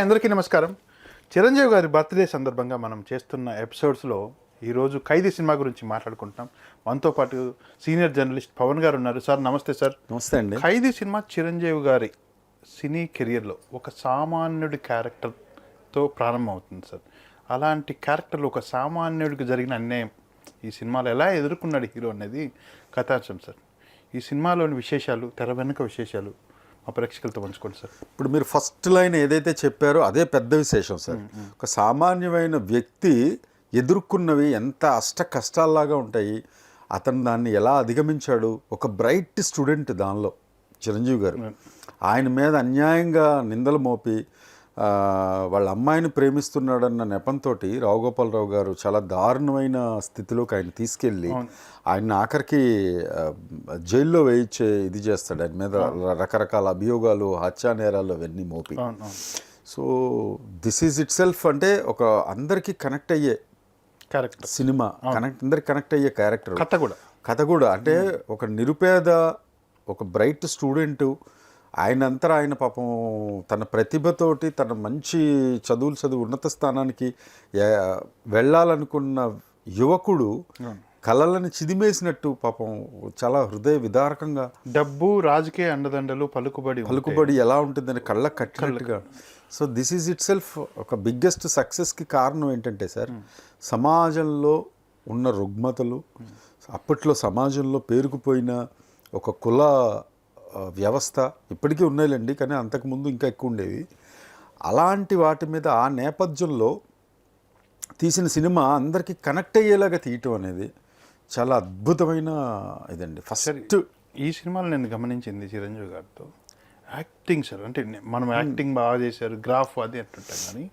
Hi అందరికీ నమస్కారం. చిరంజీవి గారి బర్త్డే సందర్భంగా మనం చేస్తున్న ఎపిసోడ్స్లో ఈరోజు ఖైదీ సినిమా గురించి మాట్లాడుకుంటాం మనతో పాటు సీనియర్ జర్నలిస్ట్ పవన్ గారు ఉన్నారు. సార్ నమస్తే సార్. నమస్తే అండి. ఖైదీ సినిమా చిరంజీవి గారి సినీ కెరియర్లో ఒక సామాన్యుడి క్యారెక్టర్తో ప్రారంభమవుతుంది సార్. అలాంటి క్యారెక్టర్లో ఒక సామాన్యుడికి జరిగిన అన్యాయం ఈ సినిమాలో ఎలా ఎదుర్కొన్నాడు హీరో అనేది కథాంశం సార్. ఈ సినిమాలోని విశేషాలు తెర వెనుక విశేషాలు మా ప్రేక్షకులతో పంచుకోండి సార్. ఇప్పుడు మీరు ఫస్ట్ లైన్ ఏదైతే చెప్పారో అదే పెద్ద విశేషం సార్. ఒక సామాన్యమైన వ్యక్తి ఎదుర్కొన్నవి ఎంత అష్ట కష్టాల్లాగా ఉంటాయి అతను దాన్ని ఎలా అధిగమించాడు ఒక బ్రైట్ స్టూడెంట్ దానిలో చిరంజీవి గారు. ఆయన మీద అన్యాయంగా నిందలు మోపి ఆ, వాళ్ళ అమ్మాయిని ప్రేమిస్తున్నాడన్న నెపంతో రావుగోపాలరావు గారు చాలా దారుణమైన స్థితిలోకి ఆయన తీసుకెళ్ళి ఆయన ఆఖరికి జైల్లో వేయించే ఇది చేస్తాడు. ఆయన మీద రకరకాల అభియోగాలు హత్యా నేరాలు అవన్నీ మోపి. So this is itself అంటే ఒక అందరికీ కనెక్ట్ అయ్యే క్యారెక్టర్ సినిమా. కనెక్ట్ అందరికి కనెక్ట్ అయ్యే క్యారెక్టర్ కథ కూడా. కథ కూడా. అంటే ఒక నిరుపేద ఒక బ్రైట్ స్టూడెంట్ ఆయన అంతటా ఆయన పాపం తన ప్రతిభతోటి తన మంచి చదువులు చదువు ఉన్నత స్థానానికి వెళ్ళాలనుకున్న యువకుడు కళలను చిదిమేసినట్టు పాపం చాలా హృదయ విదారకంగా డబ్బు రాజకీయ అండదండలు పలుకుబడి పలుకుబడి ఎలా ఉంటుందని కళ్ళ కట్టినట్టుగా. So this is itself ఒక బిగ్గెస్ట్ సక్సెస్కి కారణం ఏంటంటే సార్ సమాజంలో ఉన్న రుగ్మతలు అప్పట్లో సమాజంలో పేరుకుపోయిన ఒక కుల వ్యవస్థ ఇప్పటికీ ఉన్నాయిలేండి కానీ అంతకుముందు ఇంకా ఎక్కువ ఉండేవి. అలాంటి వాటి మీద ఆ నేపథ్యంలో తీసిన సినిమా అందరికీ కనెక్ట్ అయ్యేలాగా తీయటం అనేది చాలా అద్భుతమైన ఇదండి. ఫస్ట్ ఈ సినిమాలో నేను గమనించింది చిరంజీవి గారితో. యాక్టింగ్ సార్ అంటే మనం యాక్టింగ్ బాగా చేశారు గ్రాఫ్ అది అంటుంటాం కానీ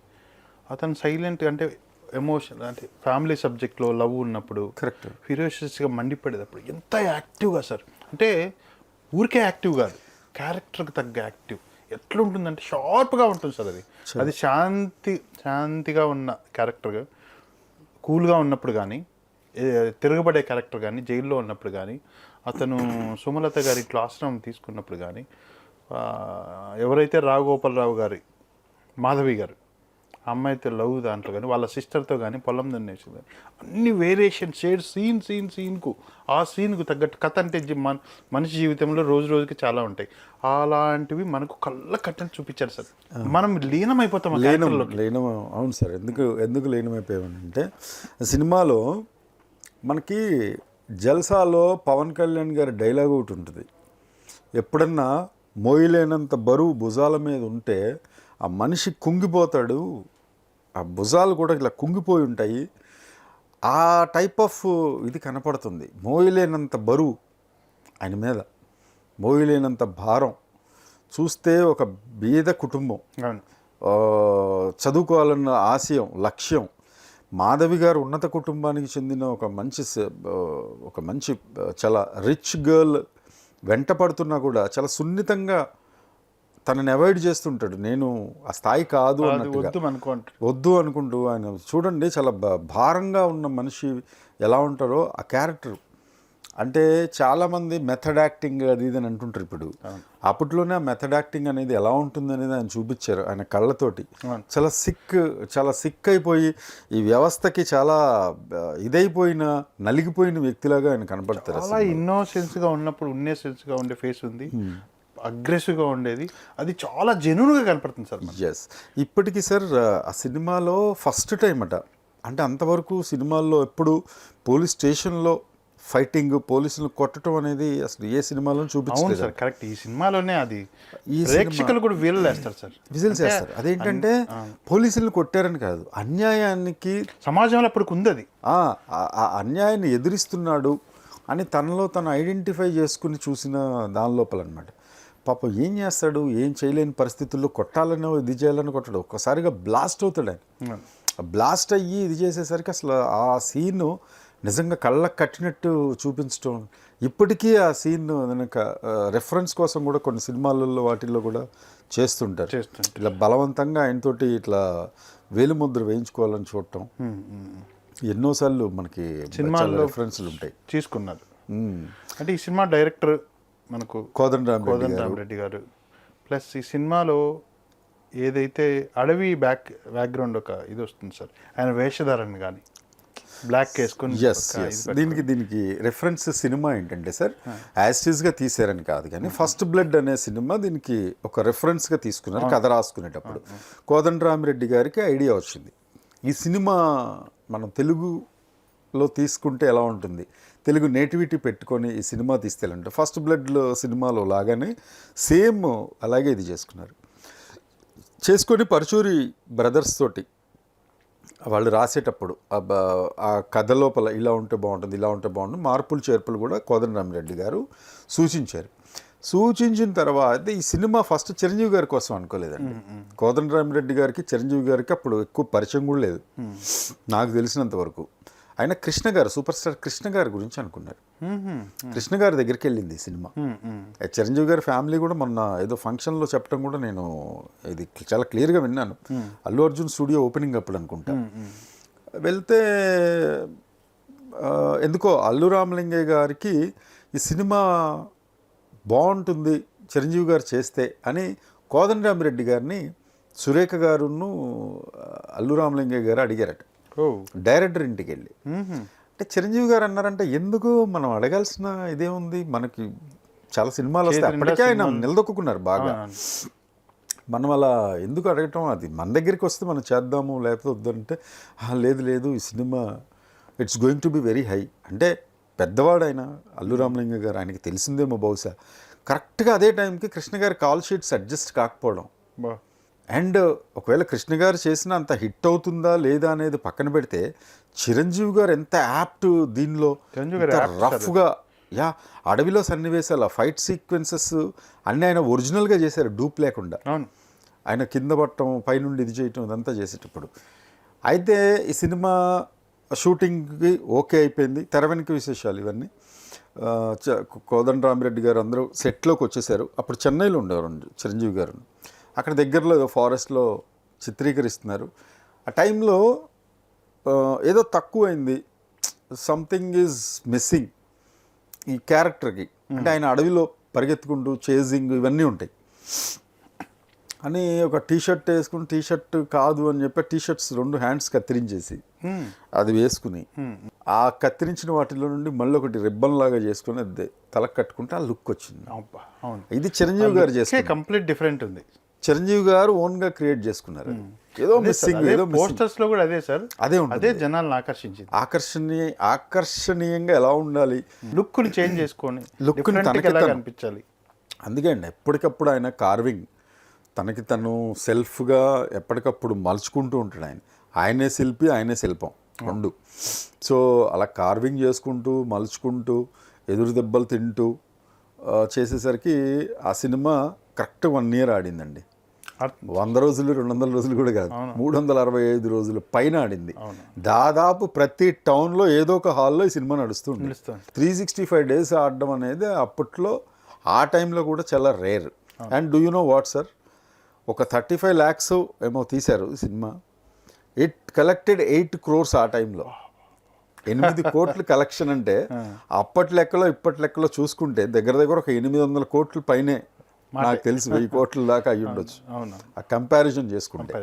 అతను సైలెంట్ అంటే ఎమోషన్ అంటే ఫ్యామిలీ సబ్జెక్ట్లో లవ్ ఉన్నప్పుడు కరెక్ట్. ఫిరోషియస్గా మండిపడేటప్పుడు ఎంత యాక్టివ్గా సార్. అంటే ఊరికే యాక్టివ్ కాదు. క్యారెక్టర్కి తగ్గ యాక్టివ్. ఎట్లుంటుందంటే షార్ప్గా ఉంటుంది సార్ అది. అది శాంతి శాంతిగా ఉన్న క్యారెక్టర్గా కూల్గా ఉన్నప్పుడు కానీ తిరగబడే క్యారెక్టర్ కానీ జైల్లో ఉన్నప్పుడు కానీ అతను సుమలత గారి క్లాస్ రూమ్ తీసుకున్నప్పుడు కానీ ఎవరైతే రాఘగోపాలరావు గారి మాధవి గారు అమ్మాయితో లవ్ దాంట్లో కానీ వాళ్ళ సిస్టర్తో కానీ పొలం దున్నేసి కానీ అన్ని వేరియేషన్ షేడ్ సీన్ సీన్ సీన్కు ఆ సీన్కు తగ్గట్టు కథ అంటే మన మనిషి జీవితంలో రోజు రోజుకి చాలా ఉంటాయి. అలాంటివి మనకు కళ్ళ కట్టని చూపించారు సార్. మనం లీనమైపోతాం లీనం. లీనం అవును సార్. ఎందుకు ఎందుకు లీనమైపోయామంటే సినిమాలో మనకి జల్సాలో పవన్ కళ్యాణ్ గారి డైలాగ్ ఒకటి ఉంటుంది. ఎప్పుడన్నా మోయలేనంత బరువు భుజాల మీద ఉంటే ఆ మనిషి కుంగిపోతాడు ఆ భుజాలు కూడా ఇలా కుంగిపోయి ఉంటాయి. ఆ టైప్ ఆఫ్ ఇది కనపడుతుంది. మోయలేనంత బరువు ఆయన మీద మోయలేనంత భారం. చూస్తే ఒక బీద కుటుంబం. చదువుకోవాలన్న ఆశయం లక్ష్యం. మాధవి గారు ఉన్నత కుటుంబానికి చెందిన ఒక మంచి ఒక మంచి చాలా రిచ్ గర్ల్ వెంట పడుతున్నా కూడా చాలా సున్నితంగా తనని అవాయిడ్ చేస్తుంటాడు. నేను ఆ స్థాయి కాదు అన్నట్టుగా. వద్దు అనుకుంటూ ఆయన చూడండి చాలా భారంగా ఉన్న మనిషి ఎలా ఉంటారో ఆ క్యారెక్టర్. అంటే చాలామంది మెథడ్ యాక్టింగ్ అది ఇది అని అంటుంటారు ఇప్పుడు. అప్పట్లోనే ఆ మెథడ్ యాక్టింగ్ అనేది ఎలా ఉంటుంది అనేది ఆయన చూపించారు ఆయన కళ్ళతోటి. చాలా సిక్ చాలా సిక్ అయిపోయి ఈ వ్యవస్థకి చాలా ఇదైపోయిన నలిగిపోయిన వ్యక్తిలాగా ఆయన కనపడతారు చాలా ఇన్నోసెన్స్గా ఉన్నప్పుడు ఉన్నెసెన్స్గా ఉండే ఫేస్ ఉంది. అగ్రెసివ్గా ఉండేది. అది చాలా జెన్యున్గా కనపడుతుంది సార్. ఎస్ ఇప్పటికీ సార్ ఆ సినిమాలో ఫస్ట్ టైం అట. అంటే అంతవరకు సినిమాల్లో ఎప్పుడు పోలీస్ స్టేషన్లో ఫైటింగ్ పోలీసులను కొట్టడం అనేది అసలు ఏ సినిమాలో చూపించలేదు. Sir correct. ఈ సినిమాలోనే అది. ఈ ప్రేక్షకులు కూడా వీళ్ళు వేస్తారు సార్. విజిల్స్ చేస్తారు. అదేంటంటే పోలీసులను కొట్టారని కాదు. అన్యాయానికి సమాజంలో అప్పటికి ఉంది అది అన్యాయాన్ని ఎదిరిస్తున్నాడు అని తనలో తను ఐడెంటిఫై చేసుకుని చూసిన దాని లోపల అనమాట పాపం ఏం చేస్తాడు? ఏం చేయలేని పరిస్థితుల్లో కొట్టాలనో ఇది చేయాలని కొట్టాడు. ఒక్కసారిగా బ్లాస్ట్ అవుతాడు ఆయన. బ్లాస్ట్ అయ్యి ఇది చేసేసరికి అసలు ఆ సీన్ నిజంగా కళ్ళకు కట్టినట్టు చూపించడం ఇప్పటికీ ఆ సీన్ వెనక రెఫరెన్స్ కోసం కూడా కొన్ని సినిమాలలో వాటిల్లో కూడా చేస్తుంటారు. ఇట్లా బలవంతంగా ఆయనతోటి ఇట్లా వేలుముద్ర వేయించుకోవాలని చూడటం. ఎన్నోసార్లు మనకి సినిమాల్లో- రెఫరెన్స్లు ఉంటాయి. తీసుకున్నారు. అంటే ఈ సినిమా డైరెక్టర్ మనకు కోదండరామ్ రెడ్డి గారు. ప్లస్ ఈ సినిమాలో ఏదైతే అడవి బ్యాక్ బ్యాక్గ్రౌండ్ ఒక ఇది వస్తుంది సార్ ఆయన వేషధారణ కానీ బ్లాక్ వేసుకొని దీనికి దీనికి రెఫరెన్స్ సినిమా ఏంటంటే సార్ యాస్టీస్గా తీసారని కాదు కానీ ఫస్ట్ బ్లడ్ అనే సినిమా దీనికి ఒక రెఫరెన్స్గా తీసుకున్నారు కథ రాసుకునేటప్పుడు. కోదండరామిరెడ్డి గారికి ఐడియా వచ్చింది. ఈ సినిమా మనం తెలుగులో తీసుకుంటే ఎలా ఉంటుంది? తెలుగు నేటివిటీ పెట్టుకొని ఈ సినిమా తీస్తేలంటే ఫస్ట్ బ్లడ్లో సినిమాలో లాగానే సేమ్ అలాగే ఇది చేసుకున్నారు. చేసుకొని పరచూరి బ్రదర్స్ తోటి వాళ్ళు రాసేటప్పుడు ఆ కథ లోపల ఇలా ఉంటే బాగుంటుంది ఇలా ఉంటే బాగుంటుంది మార్పులు చేర్పులు కూడా కోదండరామిరెడ్డి గారు సూచించారు. సూచించిన తర్వాత ఈ సినిమా ఫస్ట్ చిరంజీవి గారి కోసం అనుకోలేదండి. కోదండరామిరెడ్డి గారికి చిరంజీవి గారికి అప్పుడు ఎక్కువ పరిచయం కూడా లేదు. నాకు తెలిసినంత వరకు. ఆయన కృష్ణ గారు సూపర్ స్టార్ కృష్ణ గారి గురించి అనుకున్నారు. కృష్ణ గారి దగ్గరికి వెళ్ళింది ఈ సినిమా. చిరంజీవి గారి ఫ్యామిలీ కూడా మొన్న ఏదో ఫంక్షన్లో చెప్పడం కూడా నేను ఇది చాలా క్లియర్గా విన్నాను. అల్లు అర్జున్ స్టూడియో ఓపెనింగ్ అప్పుడు అనుకుంటా. వెళ్తే ఎందుకో అల్లు రామలింగయ్య గారికి ఈ సినిమా బాగుంటుంది చిరంజీవి గారు చేస్తే అని కోదండరామిరెడ్డి గారిని సురేఖ గారును అల్లు రామలింగయ్య గారు అడిగారట. డైరెక్టర్ ఇంటికి వెళ్ళి. అంటే చిరంజీవి గారు అన్నారంటే ఎందుకు మనం అడగాల్సిన ఇదేముంది మనకి చాలా సినిమాలు వస్తాయి. అప్పటికే ఆయన. నిలదొక్కున్నారు బాగా. మనం అలా ఎందుకు అడగటం? అది మన దగ్గరికి వస్తే మనం చేద్దాము లేకపోతే వద్దంటే "ఆ, లేదు లేదు ఈ cinema it's going to be very high అంటే పెద్దవాడైన అల్లు రామలింగ గారు ఆయనకి తెలిసిందేమో బహుశా. కరెక్ట్గా అదే టైంకి కృష్ణ గారి కాల్ షీట్స్ అడ్జస్ట్ కాకపోవడం. బా. అండ్ ఒకవేళ కృష్ణ గారు చేసిన అంత హిట్ అవుతుందా లేదా అనేది పక్కన పెడితే చిరంజీవి గారు ఎంత యాప్ట్ దీనిలో? చిరంజీవి గారు apt రఫ్గా యా అడవిలో సన్నివేశాలు ఆ ఫైట్ సీక్వెన్సెస్ అన్నీ ఆయన ఒరిజినల్గా చేశారు డూప్ లేకుండా. ఆయన కింద పట్టడం పైనుండి ఇది చేయటం ఇదంతా చేసేటప్పుడు. అయితే ఈ సినిమా షూటింగ్కి ఓకే అయిపోయింది తెర వెనుక విశేషాలు ఇవన్నీ. కోదండరామిరెడ్డి గారు అందరూ సెట్లోకి వచ్చేసారు. అప్పుడు చెన్నైలో ఉండేవారు చిరంజీవి గారు. అక్కడ దగ్గరలో ఏదో ఫారెస్ట్లో చిత్రీకరిస్తున్నారు. ఆ టైంలో ఏదో తక్కువైంది. సంథింగ్ ఈజ్ మిస్సింగ్ ఈ క్యారెక్టర్కి. అంటే ఆయన అడవిలో పరిగెత్తుకుంటూ చేజింగ్ ఇవన్నీ ఉంటాయి. అని ఒక టీ షర్ట్ వేసుకుని టీ షర్ట్ కాదు అని చెప్పి టీ షర్ట్స్ రెండు హ్యాండ్స్ కత్తిరించేసి. అది వేసుకుని ఆ కత్తిరించిన వాటిలో నుండి మళ్ళీ ఒకటి రిబ్బన్ లాగా చేసుకుని అది తలకు కట్టుకుంటే ఆ లుక్ వచ్చింది. ఇది చిరంజీవి గారు చేసుకున్నారు కంప్లీట్ డిఫరెంట్ ఉంది. చిరంజీవి గారు ఓన్గా క్రియేట్ చేసుకున్నారు. ఏదో మిస్సింగ్ ఏదో. పోస్టర్స్లో కూడా అదే సార్. అదే అదే జనాలను ఆకర్షించింది. ఆకర్షణీయ ఆకర్షణీయంగా ఎలా ఉండాలి? లుక్ని చేంజ్ చేసుకొని తనకి ఎలా. కనిపించాలి అందుకే అండి ఎప్పటికప్పుడు ఆయన కార్వింగ్ తనకి తను సెల్ఫ్గా ఎప్పటికప్పుడు మలుచుకుంటూ ఉంటాడు ఆయన. ఆయనే శిల్పి ఆయనే శిల్పం రెండు. సో అలా కార్వింగ్ చేసుకుంటూ మలుచుకుంటూ ఎదురు దెబ్బలు తింటూ చేసేసరికి ఆ సినిమా కరెక్ట్ వన్ ఇయర్ ఆడిందండి. వంద రోజులు రెండు వందల రోజులు కూడా కాదు. మూడు వందల అరవై ఐదు రోజులు పైన ఆడింది. దాదాపు ప్రతి టౌన్లో ఏదో ఒక హాల్లో ఈ సినిమా నడుస్తుంది. త్రీ సిక్స్టీ ఫైవ్ డేస్ ఆడడం అనేది అప్పట్లో ఆ టైంలో కూడా చాలా rare. And do you know what sir? ఒక థర్టీ ఫైవ్ ల్యాక్స్ ఏమో తీశారు cinema. It collected eight crores ఆ టైంలో. ఎనిమిది కోట్ల కలెక్షన్ అంటే అప్పటి లెక్కలో ఇప్పటి లెక్కలో చూసుకుంటే దగ్గర దగ్గర ఒక ఎనిమిది వందల కోట్ల పైనే నాకు తెలిసి వెయ్యి కోట్ల దాకా అయ్యి ఉండొచ్చు. ఆ కంపారిజన్ చేసుకుంటే.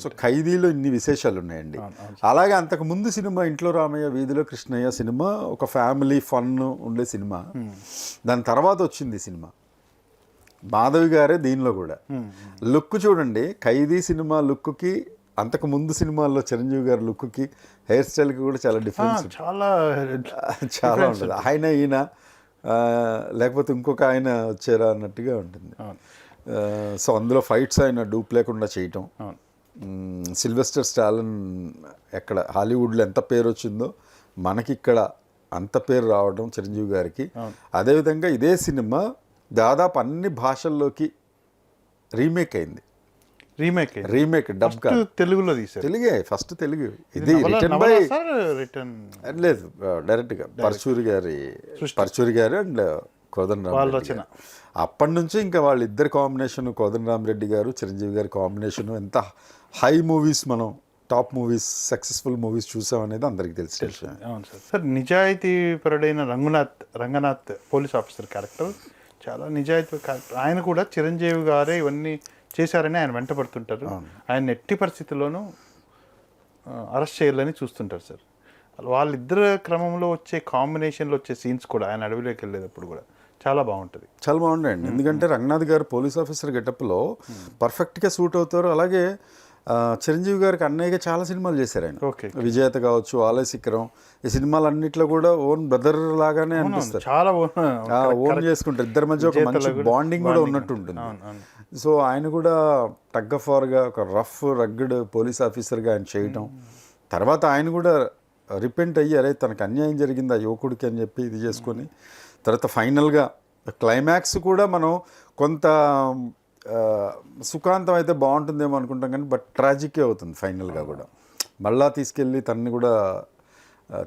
సో ఖైదీలో ఇన్ని విశేషాలు ఉన్నాయండి. అలాగే అంతకు ముందు సినిమా ఇంట్లో రామయ్య వీధిలో కృష్ణయ్య సినిమా ఒక ఫ్యామిలీ ఫన్ ఉండే సినిమా. దాని తర్వాత వచ్చింది సినిమా. మాధవి గారే దీనిలో కూడా. లుక్ చూడండి ఖైదీ సినిమా లుక్కి అంతకు ముందు సినిమాల్లో చిరంజీవి గారి లుక్కి హెయిర్ స్టైల్కి కూడా చాలా డిఫరెన్స్ చాలా చాలా ఉంటుంది. ఆయన ఈయన లేకపోతే ఇంకొక ఆయన వచ్చారా అన్నట్టుగా ఉంటుంది. సో అందులో ఫైట్స్ ఆయన డూప్ లేకుండా చేయటం. సిల్వెస్టర్ స్టాలిన్ ఎక్కడ హాలీవుడ్లో ఎంత పేరు వచ్చిందో మనకి ఇక్కడ అంత పేరు రావడం చిరంజీవి గారికి. అదేవిధంగా ఇదే సినిమా దాదాపు అన్ని భాషల్లోకి రీమేక్ అయింది. రీమేక్ రీమేక్ డబ్ తెలుగులో తీశారు. తెలుగే ఫస్ట్ తెలుగు. ఇది రిటర్న్ బై రిటర్న్ లేదు డైరెక్ట్గా పరచూరి గారి పరచూరి గారు అండ్ వాళ్ళ రచన. అప్పటి నుంచి ఇంకా వాళ్ళిద్దరి కాంబినేషన్ కోదండ రామరెడ్డి గారు చిరంజీవి గారి కాంబినేషన్ ఎంత హై మూవీస్ మనం టాప్ మూవీస్ సక్సెస్ఫుల్ మూవీస్ చూసాం అనేది అందరికీ తెలిసి విషయం అవును సార్. సార్ నిజాయితీ పరుడైన Ranganath Ranganath police officer character. చాలా నిజాయితీ character. ఆయన కూడా చిరంజీవి గారే ఇవన్నీ చేశారని ఆయన వెంట పడుతుంటారు ఆయన ఎట్టి పరిస్థితుల్లోనూ అరెస్ట్ చేయాలని చూస్తుంటారు సార్. వాళ్ళిద్దరు క్రమంలో వచ్చే కాంబినేషన్లో వచ్చే సీన్స్ కూడా ఆయన అడవిలోకి వెళ్ళేటప్పుడు కూడా చాలా బాగుంటుంది. చాలా బాగుండండి ఎందుకంటే రంగనాథ్ గారు పోలీస్ ఆఫీసర్ గెటప్లో పర్ఫెక్ట్గా సూట్ అవుతారు. అలాగే చిరంజీవి గారికి అన్నయ్యగా చాలా సినిమాలు చేశారు ఆయన. విజేత కావచ్చు ఆలయ శిఖరం ఈ సినిమాలన్నిట్లో కూడా ఓన్ బ్రదర్ లాగానే అనిపిస్తారు. చాలా ఓన్ చేసుకుంటారు. ఇద్దరి మధ్య ఒక మంచి బాండింగ్ కూడా ఉన్నట్టు ఉంటుంది సో ఆయన కూడా టగ్ ఆఫ్ వార్గా ఒక రఫ్ రగ్గడ్ పోలీస్ ఆఫీసర్గా ఆయన చేయటం. తర్వాత ఆయన కూడా రిపెంట్ అయ్యి అరే తనకు అన్యాయం జరిగింది ఆ యువకుడికి? అని చెప్పి ఇది చేసుకొని తర్వాత ఫైనల్గా క్లైమాక్స్ కూడా మనం కొంత సుఖాంతం అయితే బాగుంటుందేమో అనుకుంటాం కానీ బట్ ట్రాజికే అవుతుంది ఫైనల్గా కూడా. మళ్ళా తీసుకెళ్ళి తనని కూడా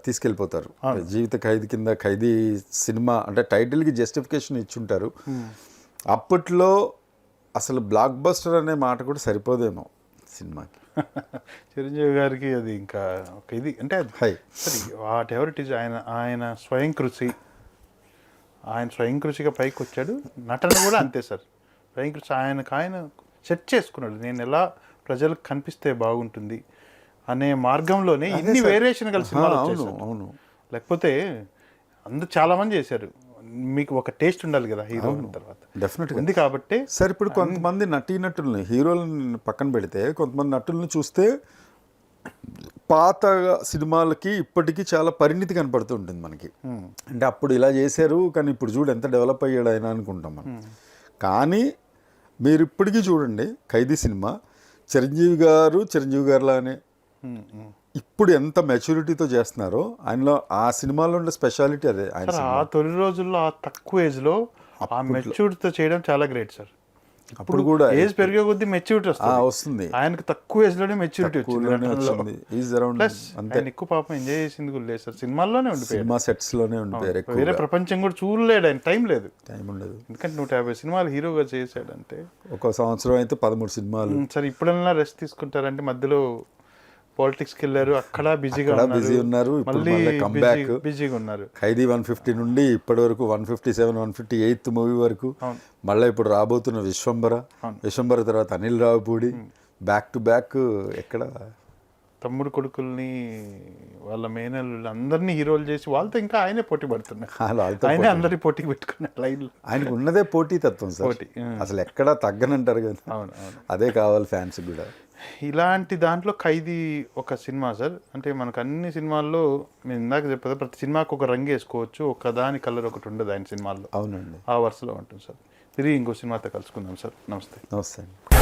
తీసుకెళ్ళిపోతారు. జీవిత ఖైదీ కింద ఖైదీ సినిమా అంటే టైటిల్కి జస్టిఫికేషన్ ఇచ్చుంటారు. అప్పట్లో అసలు బ్లాక్ బస్టర్ అనే మాట కూడా సరిపోదేమో సినిమాకి. చిరంజీవి గారికి అది ఇంకా ఒక ఇది. అంటే అది హై. సరే వాట్ ఎవర్ ఇట్ ఈజ్ ఆయన ఆయన స్వయం కృషి. ఆయన స్వయం కృషిగా పైకి వచ్చాడు. నటన కూడా అంతే సార్. స్వయం కృషి ఆయనకు ఆయన సెట్ చేసుకున్నాడు. నేను ఎలా ప్రజలకు కనిపిస్తే బాగుంటుంది అనే మార్గంలోనే ఇన్ని వేరియేషన్ కలిసి అవును. అవును. లేకపోతే అందరు చాలా మంది చేశారు. మీకు ఒక టేస్ట్ ఉండాలి కదా హీరో తర్వాత. డెఫినెట్గా ఉంది కాబట్టి సరే ఇప్పుడు కొంతమంది నటీనటుల్ని హీరోలని పక్కన పెడితే కొంతమంది నటుల్ని చూస్తే పాత సినిమాలకి ఇప్పటికీ చాలా పరిణితి కనపడుతూ ఉంటుంది మనకి. అంటే అప్పుడు ఇలా చేశారు కానీ ఇప్పుడు చూడు ఎంత డెవలప్ అయ్యాడు ఆయన అనుకుంటాం మనం. కానీ మీరు ఇప్పటికీ చూడండి ఖైదీ సినిమా. చిరంజీవి గారు చిరంజీవి గారులానే ఉమ్, ఉమ్. ఇప్పుడు ఎంత మెచ్యూరిటీతో చేస్తున్నారో ఆయనలో ఆ సినిమాలో ఉండే స్పెషాలిటీ అదే ఆయన ఆ తొలి రోజుల్లో ఆ తక్కువ ఏజ్లో ఆ మెచ్యూరిటీతో చేయడం చాలా గ్రేట్ సార్. అప్పుడు కూడా ఏజ్ పెరిగే కొద్దీ మెచ్యూరిటీ వస్తుంది. వస్తుంది. ఆయనకి తక్కువ ఏజ్లోనే మెచ్యూరిటీ వచ్చింది ఈజ్ అరౌండ్ అంతే. ఎక్కువ పాపం ఎంజాయ్ చేసింది కూడా లేదు సార్. సినిమాల్లోనే ఉండిపోయాడు. సినిమా సెట్స్లోనే ఉండిపోయారు ఎక్కువ వేరే ప్రపంచం కూడా చూడలేడు ఆయన. టైం లేదు. టైం ఉండదు. ఎందుకంటే నూట యాభై సినిమాలు హీరోగా చేశాడంటే. ఒక సంవత్సరం అయితే పదమూడు సినిమాలు. సరే ఇప్పుడన్నా రెస్ట్ తీసుకుంటారంటే మధ్యలో పాలిటిక్స్కి వెళ్ళారు. అక్కడ బిజీగా busy ఉన్నారు, మళ్ళీ. బిజీగా ఉన్నారు. ఖైదీ వన్ ఫిఫ్టీ నుండి ఇప్పటి వరకు one fifty seven one fifty eighth movie వరకు. మళ్ళీ ఇప్పుడు రాబోతున్న విశ్వంబర విశ్వంబర తర్వాత Anil Ravipudi back to back ఎక్కడ? తమ్ముడు కొడుకుల్ని వాళ్ళ మేనల్లు అందరినీ హీరోలు చేసి వాళ్ళతో ఇంకా ఆయనే పోటీ పడుతున్నారు. ఆయనే అందరి పోటీకి పెట్టుకున్నారు లైన్లో. ఆయనకు ఉన్నదే పోటీ తత్వం సార్. పోటీ. అసలు ఎక్కడా తగ్గనంటారు కదా. అదే కావాలి ఫ్యాన్స్ కూడా. ఇలాంటి దాంట్లో ఖైదీ ఒక సినిమా సార్. అంటే మనకు అన్ని సినిమాల్లో నేను ఇందాక చెప్పదా ప్రతి సినిమాకి ఒక రంగు వేసుకోవచ్చు ఒక దాని కలర్ ఒకటి ఉండదు ఆయన సినిమాల్లో. అవునండి. ఆ వరుసలో ఉంటుంది సార్. తిరిగి ఇంకో సినిమాతో కలుసుకుందాం సార్. నమస్తే. నమస్తే అండి.